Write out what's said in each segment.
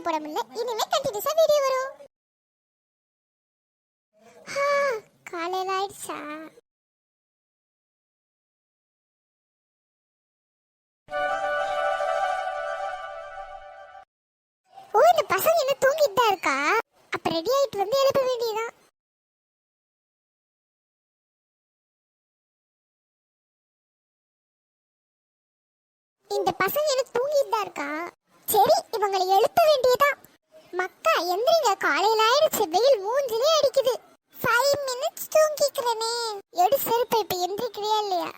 Video போட முடியல இனிமே கண்டினியூஸா வீடியோ வரும். ஆ, காலையில ஆயிடுச்சா? ஓ இந்த பசங்க என்ன தூங்கிட்டு தான் இருக்கா? அப்ப ரெடி ஆயிட்டு வந்து எழுப்ப வேண்டியதான் இந்த பசங்க என்ன தூங்கிட்டு தான் இருக்கா? சரி இவங்களை எழுத்து எந்திரிங்க காலையில ஆயிடுச்சு. வெயில் மூஞ்சிலே அடிக்குது. ஃபைவ் மினிட்ஸ் தூங்கிக்கிறனே. எடு செருப்பை இப்ப எந்திரிக்கிறியா இல்லையா?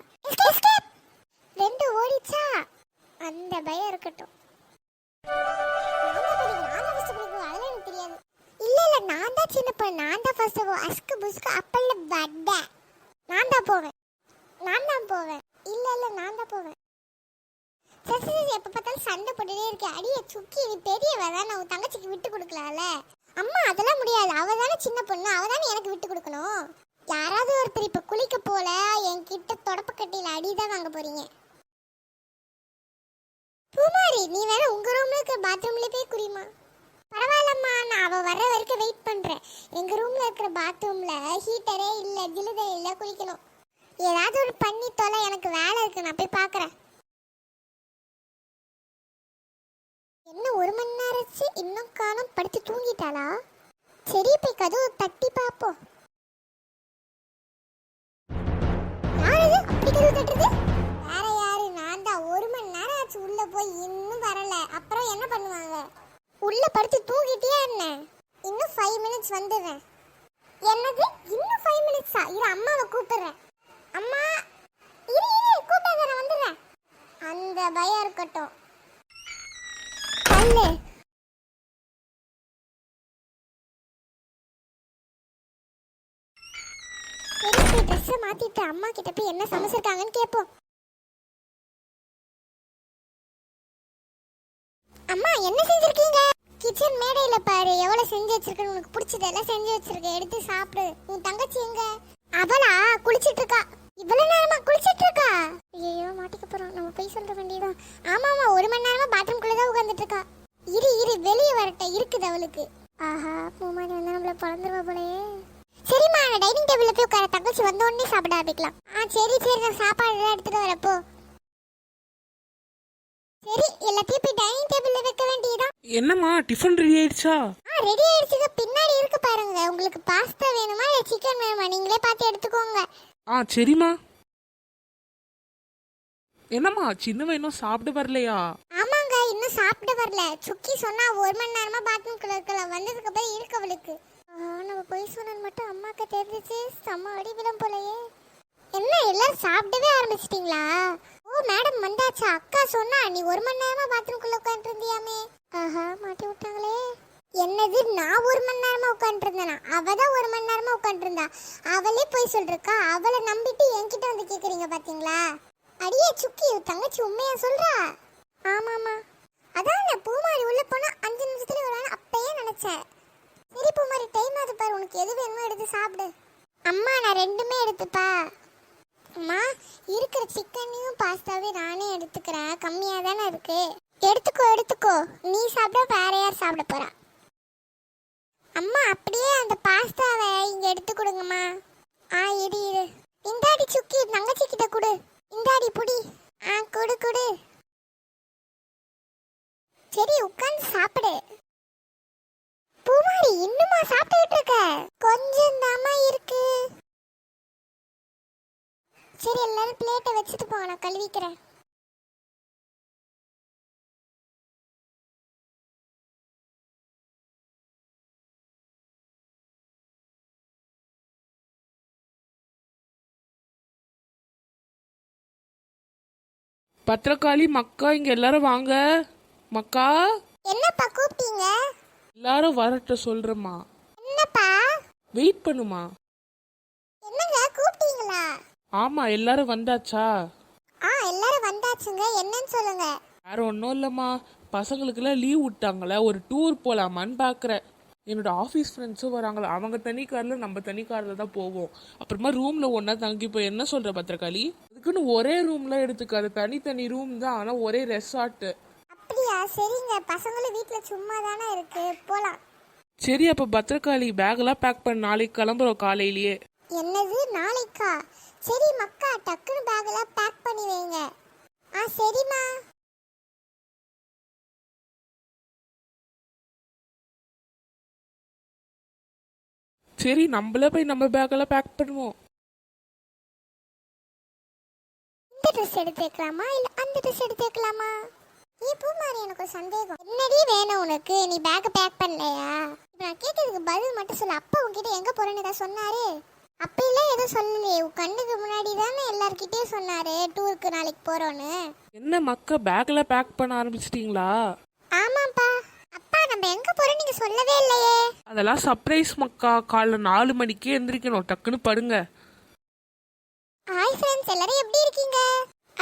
ரெண்டு ஓடிச்சா? அந்த பயம் இருக்கட்டும். நான் எனக்கு தெரியாது. இல்ல இல்ல நான் தான் சின்ன பொண்ணு. நான் தான் ஃபர்ஸ்ட் அஸ்கு புஸ்கு அப்பல்ல வட்ட நான் தான் போவேன். நான் தான் போவேன். இல்ல இல்ல நான் தான் போவேன் சரி சரி எப்ப பார்த்தாலும் சண்டை போட்டுட்டே இருக்கு. அடியை சுக்கி நீ பெரியவ தான் உன் தங்கச்சிக்கு விட்டு கொடுக்கலாம்ல? அம்மா அதெல்லாம் முடியாது. அவ தானே சின்ன பொண்ணு. அவ தானே எனக்கு விட்டு கொடுக்கணும். யாராவது ஒருத்தர் இப்போ குளிக்க போல என்கிட்ட தொடப்பு அடி அடிதான் வாங்க போறீங்க. பூமாரி நீ வேற உங்க ரூம்ல இருக்க பாத்ரூம்ல போய் குடிமா பரவாயில்லம்மா. நான் அவ வர்ற வரைக்கும் வெயிட் பண்றேன். எங்க ரூம்ல இருக்கிற பாத்ரூம்ல ஹீட்டரே இல்ல ஜிலுதே இல்ல குளிக்கணும். ஏதாவது ஒரு பண்ணி தொலை எனக்கு வேலை இருக்கு. நான் போய் பாக்குறேன் ஆச்சு இன்னும் காலம் படுத்து தூங்கிட்டாளா? சரி போய் கதவு தட்டி பார்ப்போம். யார் இது? அப்படி கதவு தட்டுறது? வேற யாரு? நான் தான். ஒரு மணி நேரம் ஆச்சு உள்ள போய். இன்னும் வரல. அப்புறம் என்ன பண்ணுவாங்க? உள்ள படுத்து தூங்கிட்டியா என்ன? இன்னும் ஃபைவ் மினிட்ஸ் வந்துடுறேன். என்னது? சரி ட்ரெஸ்ஸை மாத்திட்டு அம்மா கிட்ட போய் என்ன சமைச்சிருக்காங்கன்னு கேட்போம் அம்மா என்ன செஞ்சிருக்கீங்க? கிச்சன் மேடையில பாரு எவ்வளவு செஞ்சு வச்சிருக்கேன்னு உனக்கு பிடிச்சதெல்லாம் செஞ்சு வச்சிருக்கேன். எடுத்து சாப்பிடு. உன் தங்கச்சி எங்க? அவளா? குளிச்சிட்டு இருக்கா. இவ்வளவு நேரமா குளிச்சிட்டு இருக்கா? ஐயோ மாட்டிக்க போறோம் நம்ம போய் சொல்ல வேண்டியதான் ஆமா ஆமா ஒரு மணி நேரமா பாத்ரூம்குள்ள தான் உட்கார்ந்துட்டு இருக்கா. இரு இரு வெளியே வரட்ட. இருக்குது அவளுக்கு. ஆஹா பூமாரி வந்து நம்மள பழந்துருவா போலயே. சரிம்மா நான் டைனிங் டேபிள்ல போய் உட்கார தங்கச்சி வந்த உடனே சாப்பிட ஆரம்பிக்கலாம். ஆ சரி சரி நான் சாப்பாடு எல்லாம் எடுத்துட்டு வரப்போ சரி எல்லாத்தையும் போய் டைனிங் டேபிள்ல வைக்க வேண்டியதான் என்னம்மா டிஃபன் ரெடி ஆயிடுச்சா? ஆ ரெடி ஆயிடுச்சுங்க. பின்னாடி இருக்கு பாருங்க. உங்களுக்கு பாஸ்தா வேணுமா இல்ல சிக்கன் வேணுமா? நீங்களே பார்த்து எடுத்துக்கோங்க. ஆ சரிம்மா. என்னம்மா சின்னவன் இன்னும் சாப்பிட வரலையா? ஆமாங்க இன்னும் சாப்பிட வரல. சுக்கி சொன்னா ஒரு மணி நேரமா பாத்ரூம்குள்ள இருக்கலாம் வந்ததுக்கு அப்புறம் இருக்கு அவளுக்கு. பொய் நம்ம சொன்னது மட்டும் அம்மாக்கு தெரிஞ்சிச்சு. செம்ம அடி விழும் போலயே. என்ன எல்லாரும் சாப்பிடவே ஆரம்பிச்சிட்டீங்களா? ஓ மேடம் வந்தாச்சா? அக்கா சொன்னா நீ ஒரு மணி நேரமா பாத்ரூம்குள்ள உட்காந்துருந்தியாமே ஆஹா மாட்டி விட்டாங்களே. என்னது நான் ஒரு மணி நேரமா உட்காந்துருந்தேனா அவ தான் ஒரு மணி நேரமா உட்காந்துருந்தா அவளே போய் சொல்றக்கா அவளை நம்பிட்டு என்கிட்ட வந்து கேக்குறீங்க பாத்தீங்களா? அடியே சுக்கி உன் தங்கச்சி உண்மையா சொல்றா? ஆமாமா அதான் நான் பூமாரி உள்ள போனா அஞ்சு நிமிஷத்துல ஒரு அப்பயே நினைச்சேன். சரி பூமாரி டைம் ஆகுது பாரு. உனக்கு எது வேணுமோ எடுத்து சாப்பிடு. அம்மா நான் ரெண்டுமே எடுத்துப்பா. அம்மா இருக்கிற சிக்கனையும் பாஸ்தாவையும் நானே எடுத்துக்கிறேன். கம்மியாக தானே இருக்கு. எடுத்துக்கோ எடுத்துக்கோ. நீ சாப்பிட வேற யார் சாப்பிட போறா? அம்மா அப்படியே அந்த பாஸ்தாவை இங்க எடுத்து கொடுங்கம்மா. ஆ இரு இரு. இந்தாடி சுக்கி தங்கச்சி கிட்ட கொடு. இந்தாடி புடி. ஆ கொடு கொடு. சரி உட்கார்ந்து சாப்பிடு பூமாரி இன்னுமா சாப்பிட்டுட்டு இருக்க கொஞ்சம் தாமா இருக்கு சரி எல்லாரும் பிளேட்டை வச்சுட்டு போங்க நான் கழுவிக்கிறேன். பத்திரக்காளி மக்கா இங்க எல்லாரும் வாங்க. மக்கா? என்னப்பா கூப்பிட்டீங்க? எல்லாரும் வரட்ட சொல்றேம்மா. என்னப்பா? வெயிட் பண்ணுமா? ஆமா எல்லாரும் வந்தாச்சா? ஆ எல்லாரும் வந்தாச்சுங்க. என்னன்னு சொல்லுங்க. வேற ஒன்றும் இல்லைம்மா. பசங்களுக்கெல்லாம் லீவ் விட்டாங்களே. ஒரு டூர் போலாமான்னு பார்க்குறேன் என்னோட ஆஃபீஸ் ஃப்ரெண்ட்ஸும் வராங்களா. அவங்க தனி காரில் நம்ம தனி காரில் தான் போவோம். அப்புறமா ரூமில் ஒன்றா தங்கி போய் என்ன சொல்கிற பத்திரகாளி? அதுக்குன்னு ஒரே ரூம்லாம் எடுத்துக்காது. தனித்தனி ரூம் தான். ஆனால் ஒரே ரெசார்ட்டு அப்ப அப்படியா? சரிங்க. பசங்களும் வீட்டில் சும்மா தானே இருக்கு. போகலாம் சரி அப்போ பத்திரகாளி பேக்கெல்லாம் பேக் பண்ண. நாளைக்கு கிளம்புறோம் காலையிலேயே. என்னது நாளைக்கா? சரி மக்கா டக்குன்னு பேக்கெல்லாம் பேக் பண்ணி வைங்க. ஆ சரிம்மா. சரி நம்மளே போய் நம்ம பேக்கெல்லாம் பேக் பண்ணுவோம். இந்த ட்ரெஸ் எடுத்து வைக்கலாமா இல்ல அந்த ட்ரெஸ் எடுத்து வைக்கலாமா ஏ பூமாரி எனக்கு ஒரு சந்தேகம். என்னடி வேணும் உனக்கு? நீ பேக் பேக் பண்ணலையா? இப்ப நான் கேட்டதுக்கு பதில் மட்டும் சொல்லு. அப்பா உன்கிட்ட எங்க போறேன்னு ஏதாவது சொன்னாரு? அப்படிலாம் எதுவும் சொல்லலையே. உன் கண்ணுக்கு முன்னாடி தானே எல்லார்கிட்டயும் சொன்னாரு டூருக்கு நாளைக்கு போறோன்னு. என்ன மக்க பேக்கில் பேக் பண்ண ஆரம்பிச்சிட்டிங்களா? ஆமாப்பா. அப்பா நம்ம எங்க போறோம் நீங்க சொல்லவே இல்லையே. அதெல்லாம் சர்ப்ரைஸ் மக்கா. காலைல நாலு மணிக்கே எந்திரிக்கணும். டக்குன்னு படுங்க. ஹாய் ஃப்ரெண்ட்ஸ் எல்லாரும் எப்படி இருக்கீங்க?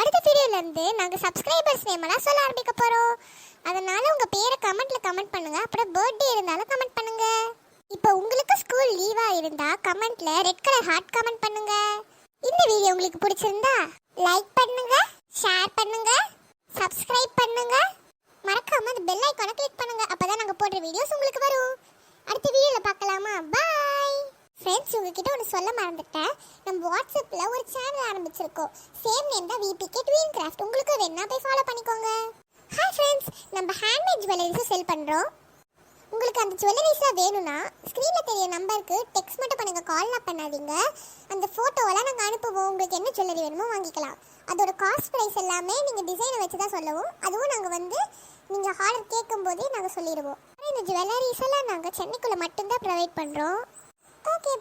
அடுத்த வீடியோல இருந்து நாங்க சப்ஸ்கிரைபர்ஸ் நேம் எல்லாம் சொல்ல ஆரம்பிக்க போறோம். அதனால உங்க பேரை கமெண்ட்ல கமெண்ட் பண்ணுங்க. அப்புறம் பர்த்டே இருந்தாலும் கமெண்ட் பண்ணுங்க. இப்போ உங்களுக்கு ஸ்கூல் லீவா இருந்தா கமெண்ட்ல ரெட் கலர் ஹார்ட் கமெண்ட் பண்ணுங்க. இந்த வீடியோ உங்களுக்கு பிடிச்சிருந்தா லைக் பண்ணுங்க ஷேர் பண்ணுங்க சப்ஸ்கிரைப் பண்ணுங்க. மறக்காம அந்த பெல் ஐகானை கிளிக் பண்ணுங்க. அப்பதான் நாங்க போடுற வீடியோஸ் உங்களுக்கு வரும். அடுத்த வீடியோல பார்க்கலாமா? பாய் ஃப்ரெண்ட்ஸ் உங்ககிட்ட ஒன்று சொல்ல மறந்துட்டேன். நம்ம வாட்ஸ்அப்பில் ஒரு சேனல் ஆரம்பிச்சிருக்கோம். சேம் நேம் தான் விபிகே ட்வீன் கிராஃப்ட் உங்களுக்கு வேணா போய் ஃபாலோ பண்ணிக்கோங்க. ஹாய் ஃப்ரெண்ட்ஸ் நம்ம ஹேண்ட்மேட் ஜுவல்லரிஸும் செல் பண்ணுறோம் உங்களுக்கு அந்த ஜுவல்லரிஸ்லாம் வேணும்னா ஸ்க்ரீனில் தெரிய நம்பருக்கு டெக்ஸ்ட் மட்டும் பண்ணுங்கள் கால்லாம் பண்ணாதீங்க. அந்த ஃபோட்டோவெல்லாம் நாங்கள் அனுப்புவோம். உங்களுக்கு என்ன ஜுவல்லரி வேணுமோ வாங்கிக்கலாம். அதோட காஸ்ட் ப்ரைஸ் எல்லாமே நீங்கள் டிசைனை வச்சு தான் சொல்லவும். அதுவும் நாங்கள் வந்து நீங்கள் ஆர்டர் கேட்கும் போதே நாங்கள் சொல்லிடுவோம் இந்த ஜுவல்லரிஸ் எல்லாம் நாங்கள் சென்னைக்குள்ளே மட்டும்தான் ப்ரொவைட் பண்ணுறோம் ஓகே